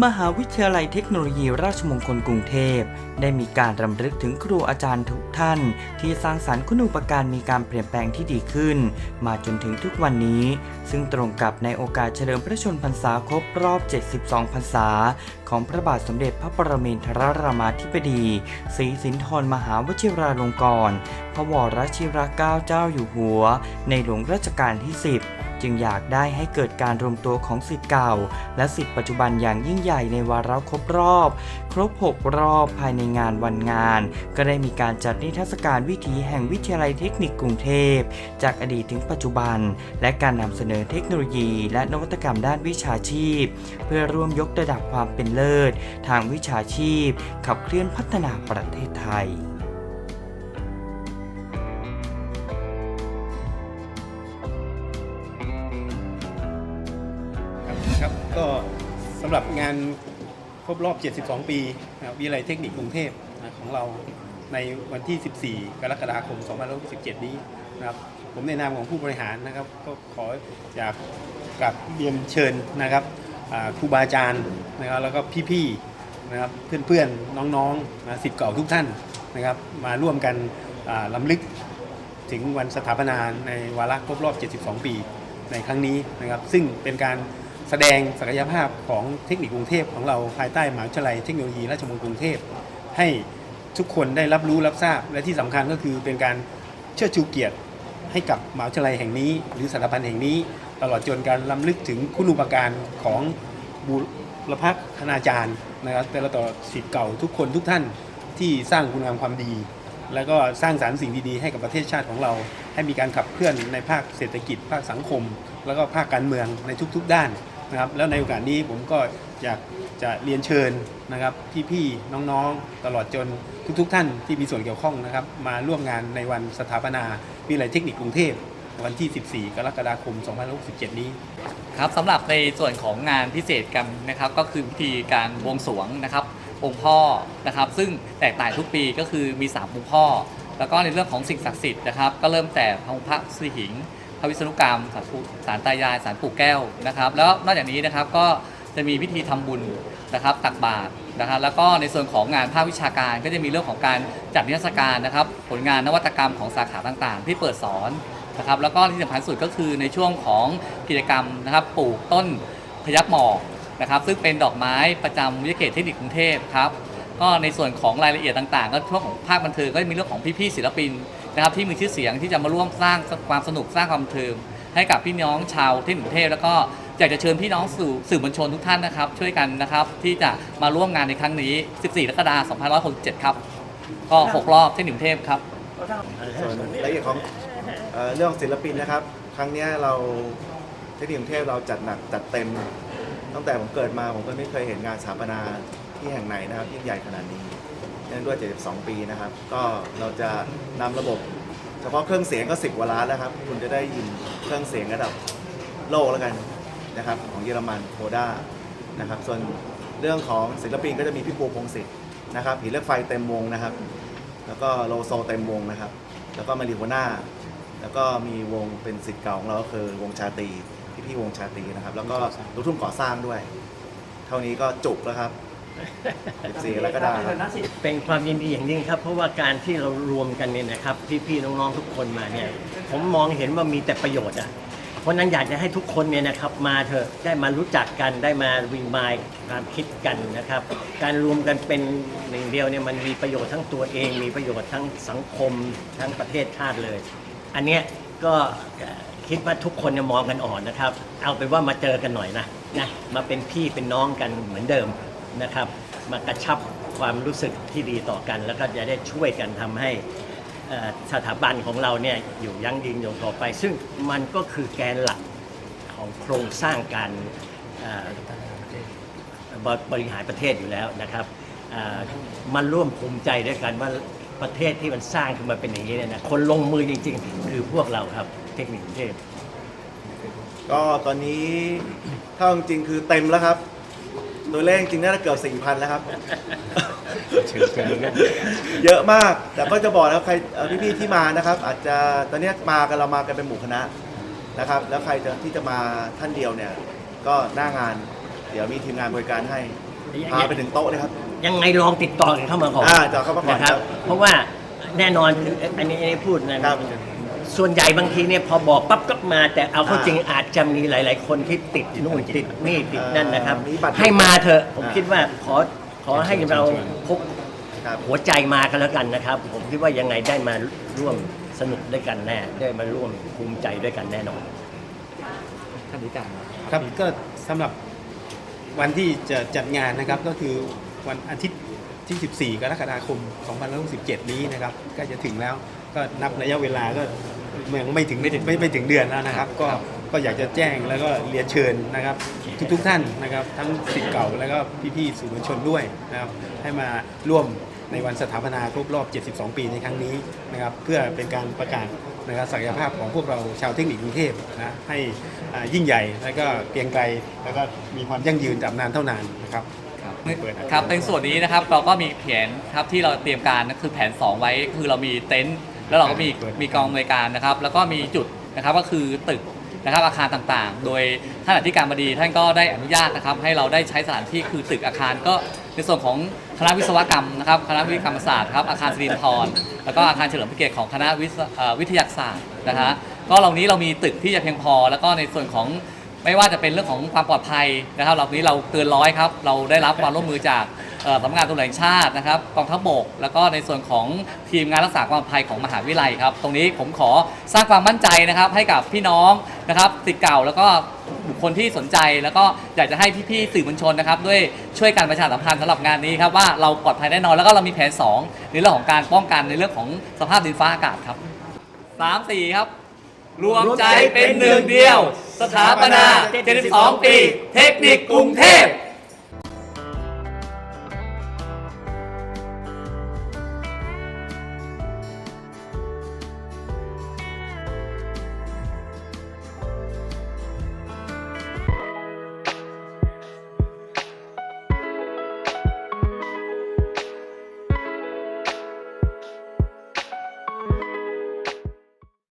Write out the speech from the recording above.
มหาวิทยาลัยเทคโนโลยีราชมงคลกรุงเทพ ได้มีการรำลึกถึงครูอาจารย์ทุกท่าน ที่สร้างสรรค์คุณูปการมีการเปลี่ยนแปลงที่ดีขึ้น มาจนถึงทุกวันนี้ ซึ่งตรงกับในโอกาสเฉลิมพระชนมพรรษาครบรอบ 72 พรรษา ของพระบาทสมเด็จพระปรมินทรรามาธิบดีศรีสินธรมหาวชิราลงกรณ์พระวรชิรเกล้าเจ้าอยู่หัว ในหลวงรัชกาลที่ 10 จึงอยากได้ให้เกิดการรวมตัวของสิทธิ์เก่า และสิทธิ์ปัจจุบันอย่างยิ่งใหญ่ในวาระครบรอบ ครบ 6 รอบภายในงานวันงาน ก็ได้มีการจัดนิทรรศการวิถีแห่งวิทยาลัยเทคนิคกรุงเทพ จากอดีตถึงปัจจุบัน และการนำเสนอเทคโนโลยี และนวัตกรรมด้านวิชาชีพ เพื่อร่วมยกระดับความเป็นเลิศ ทางวิชาชีพ ขับเคลื่อนพัฒนาประเทศไทย สำหรับงานครบรอบ 72 ปีนะครับวิทยาลัยเทคนิคกรุงเทพนะของเราในวันที่ 14 กรกฎาคม 2567 นี้นะครับผมในนามของผู้บริหารนะครับ ก็ขออยากกลับเรียนเชิญนะครับครูบาอาจารย์นะครับแล้วก็พี่ๆนะครับเพื่อนๆน้องๆนะสิทธิ์เก่าทุกท่านนะครับ มาร่วมกันล้ำลึกถึงวันสถาปนาในวาระครบรอบ 72 ปีในครั้งนี้นะครับ ซึ่งเป็นการ แสดงศักยภาพของเทคนิคกรุงเทพของเราภายใต้มหาวิทยาลัยเทคโนโลยีราชมงคลกรุงเทพให้ทุกคนได้รับรู้รับทราบ และที่สำคัญก็คือเป็นการเชิดชูเกียรติให้กับมหาวิทยาลัยแห่งนี้ หรือสถาบันแห่งนี้ ตลอดจนการล้ำลึกถึงคุณูปการของบุรพคณาจารย์นะครับแต่ละต่อสิทธิ์เก่าทุกคนทุกท่านที่สร้างคุณงามความดี แล้วก็สร้างสารรค์สิ่งดีๆให้กับประเทศชาติของเรา ให้มีการขับเคลื่อนในภาคเศรษฐกิจ ภาคสังคม แล้วก็ภาคการเมืองในทุกๆด้าน นะครับแล้วในโอกาสนี้ผมก็อยากจะเรียนเชิญนะครับพี่ๆน้องๆ ตลอดจนทุกๆ ท่านที่มีส่วนเกี่ยวข้องนะครับ มาร่วมงานในวันสถาปนาวิทยาลัยเทคนิคกรุงเทพวันที่ 14 กรกฎาคม 2567 นี้ ครับสำหรับในส่วนของงานพิเศษกันนะครับ ก็คือพิธีการบวงสรวงนะครับ องค์พ่อนะครับ ซึ่งแตกต่างทุกปีก็คือมี3องค์พ่อ แล้วก็ในเรื่องของสิ่งศักดิ์สิทธิ์นะครับ ก็เริ่มแต่พระองค์พระสิหิง พระวิษณุกรรมสารปู่สารตายายสารปู่แก้วนะครับ แล้วนอกจากนี้นะครับก็จะมีพิธีทำบุญนะครับตักบาตรนะครับ แล้วก็ในส่วนของงานภาควิชาการก็จะมีเรื่องของการจัดนิทรรศการนะครับ ผลงานนวัตกรรมของสาขาต่างๆ ที่เปิดสอนนะครับ แล้วก็ที่สำคัญสุดก็คือในช่วงของกิจกรรมนะครับปลูกต้นพยับหมอกนะครับ ซึ่งเป็นดอกไม้ประจำวิทยาเขตเทคนิคกรุงเทพครับก็ในส่วนของรายละเอียดต่างๆ ก็ช่วงของภาคบันเทิงก็จะมีเรื่องของพี่ๆศิลปิน นะครับที่มีชื่อเสียงที่จะมาร่วมสร้างความสนุกสร้างความเทิงให้กับพี่น้องชาวทคนิคกรุงเทพแล้วก็อยากจะเชิญพี่น้องสื่อสื่อมวลชนทุกท่านนะครับ ช่วยกันนะครับที่จะมาร่วมงานในครั้งนี้ 14กรกฎาคม2567 ครับ ก็หกรอบเทคนิคกรุงเทพครับส่วนรายละเอียดของเอเรื่องศิลปินนะครับ ครั้งนี้เราเทคนิคกรุงเทพเราจัดหนักจัดเต็ม ตั้งแต่ผมเกิดมาผมก็ไม่เคยเห็นงานสถาปนาที่แห่งไหนนะครับที่งใหญ่ขนาดนี้ นื่องด้วย 72 ปีนะครับ ก็เราจะนำระบบ เฉพาะเครื่องเสียงก็ 10กว่าล้านแล้วครับ คุณจะได้ยินเครื่องเสียงระดับโลกแล้วกันนะครับ ของเยอรมันโคด้านะครับ ส่วนเรื่องของศิลปินก็จะมีพี่ปูพงศิษฐ์นะครับหินเหล็กไฟเต็มวงนะครับ แล้วก็โลโซเต็มวงนะครับ แล้วก็มาริโฮน่าแล้วก็มีวงเป็นสิทธิ์เก่าของเราก็คือวงชาตรีพี่พี่ๆวงชาตรีนะครับ แล้วก็ลูกทุ่งก่อสร้างด้วย เท่านี้ก็จุกแล้วครับ 14แล้วก็ได้ครับ เป็นความยินดีอย่างยิ่งครับ เพราะว่าการที่เรารวมกันเนี่ยนะครับ พี่ๆน้องๆทุกคนมาเนี่ย ผมมองเห็นว่ามีแต่ประโยชน์อะเพราะฉะนั้นอยากจะให้ทุกคนเนี่ยนะครับ มาเถอะได้มารู้จักกันได้มารีมายความคิดกันนะครับ การรวมกันเป็นหนึ่งเดียวเนี่ยมันมีประโยชน์ทั้งตัวเอง มีประโยชน์ทั้งสังคมทั้งประเทศชาติเลย อันเนี้ยก็คิดว่าทุกคนเนี่ยมองกันอ่อนนะครับ เอาเป็นว่ามาเจอกันหน่อยนะนะมาเป็นพี่เป็นน้องกันเหมือนเดิมนะครับ มากระชับความรู้สึกที่ดีต่อกัน แล้วก็จะได้ช่วยกันทำให้เอ่อสถาบันของเราเนี่ยอยู่ยั่งยืนยงต่อไป ซึ่งมันก็คือแกนหลักของโครงสร้างการเอ่อบริหารประเทศอยู่แล้วนะครับเอ่อมันร่วมภูมิใจด้วยกันว่าประเทศที่มันสร้างขึ้นมาเป็นอย่างนี้เนี่ยนะคนลงมือจริง ๆ คือพวกเราครับเทคนิคกรุงเทพ ก็ตอนนี้ถ้าจริงๆคือเต็มแล้วครับ โดยเลขจริงๆน่าจะเกือบ4,000แล้วครับเยอะมาก แต่ก็จะบอกแล้วใครเอ่อพี่ๆที่มานะครับ อาจจะตอนเนี้ยมากันเรามากันเป็นหมู่คณะนะครับ แล้วใครจะที่จะมาท่านเดียวเนี่ย ก็หน้างาน เดี๋ยวมีทีมงานบริการให้พาไปถึงโต๊ะเลยครับ ยังไงลองติดต่อกันเข้ามาก่อนอ่าติดต่อเข้ามาก่อนนะครับ ครับเพราะว่าแน่นอนอันนี้อันนี้พูดนะครับ ส่วนใหญ่บางทีเนี่ยพอบอกปั๊บก็มา แต่เอาเข้าอ่าจริงอาจจะมีหลาย ๆ คนที่ติดนู่นติดนี่ติดนั่นนะครับอ่ามีบัตร ให้มาเถอะผมอ่าคิดว่าขอขอให้เราพกครับ หัวใจมากันแล้วกันนะครับ ผมคิดว่ายังไงได้มาร่วมสนุกด้วยกันแน่ ได้มาร่วมภูมิใจด้วยกันแน่นอน ท่านผู้การครับก็สำหรับวันที่จะจัดงานนะครับก็คือวันอาทิตย์ที่ 14 กรกฎาคม 2567 นี้นะครับ ก็จะถึงแล้วก็นับระยะเวลาก็ เมืองไม่ถึงไม่ถึงไม่ไม่ถึงเดือนแล้วนะครับ ก็ก็อยากจะแจ้งแล้วก็เรียนเชิญนะครับ ทุกทุกๆท่านนะครับทั้งสิทธิ์เก่าแล้วก็พี่ๆสื่อมวลชนด้วยนะครับให้มาร่วมในวันสถาปนาครบรอบ 72 ปีในครั้งนี้นะครับเพื่อเป็นการประกาศนะครับศักยภาพของพวกเราชาวเทคนิคกรุงเทพนะให้อ่ายิ่งใหญ่แล้วก็เกรียงไกรแล้วก็มีความยั่งยืนตราบนานเท่านานนะครับครับเปิดครับในส่วนนี้นะครับเราก็มีแผนครับที่เราเตรียมการก็คือแผน 2 ไว้คือเรามีเต็นท์ แล้วเราก็มีมีกองอำนวยการนะครับ แล้วก็มีจุดนะครับก็คือตึกนะครับอาคารต่างๆ โดยท่านอธิการบดีท่านก็ได้อนุญาตนะครับ ให้เราได้ใช้สถานที่คือตึกอาคารก็ในส่วนของคณะวิศวกรรมนะครับคณะวิศวกรรมศาสตร์ครับอาคารสิรินทรแล้วก็อาคารเฉลิมพระเกียรติของคณะวิวิทยาศาสตร์นะฮะก็เหล่านี้เรามีตึกที่จะเพียงพอ แล้วก็ในส่วนของไม่ว่าจะเป็นเรื่องของความปลอดภัยนะครับเรานี้เราเกินร้อยครับเราได้รับความร่วมมือจาก สำนักงานตำรวจแห่งชาตินะครับกองทัพบก แล้วก็ในส่วนของทีมงานรักษาความปลอดภัยของมหาวิทยาลัยครับ ตรงนี้ผมขอสร้างความมั่นใจนะครับ ให้กับพี่น้องนะครับสิทธิ์เก่าแล้วก็บุคคลที่สนใจ แล้วก็อยากจะให้พี่ๆสื่อมวลชนนะครับด้วยช่วยการประชาสัมพันธ์สำหรับงานนี้ครับว่าเราปลอดภัยแน่นอนแล้วก็เรามีแผนสองในเรื่องของการป้องกันในเรื่องของสภาพดินฟ้าอากาศครับสามสี่ครับ รวมใจเป็นหนึ่งเดียว สถาปนา 72 ปี เทคนิคกรุงเทพ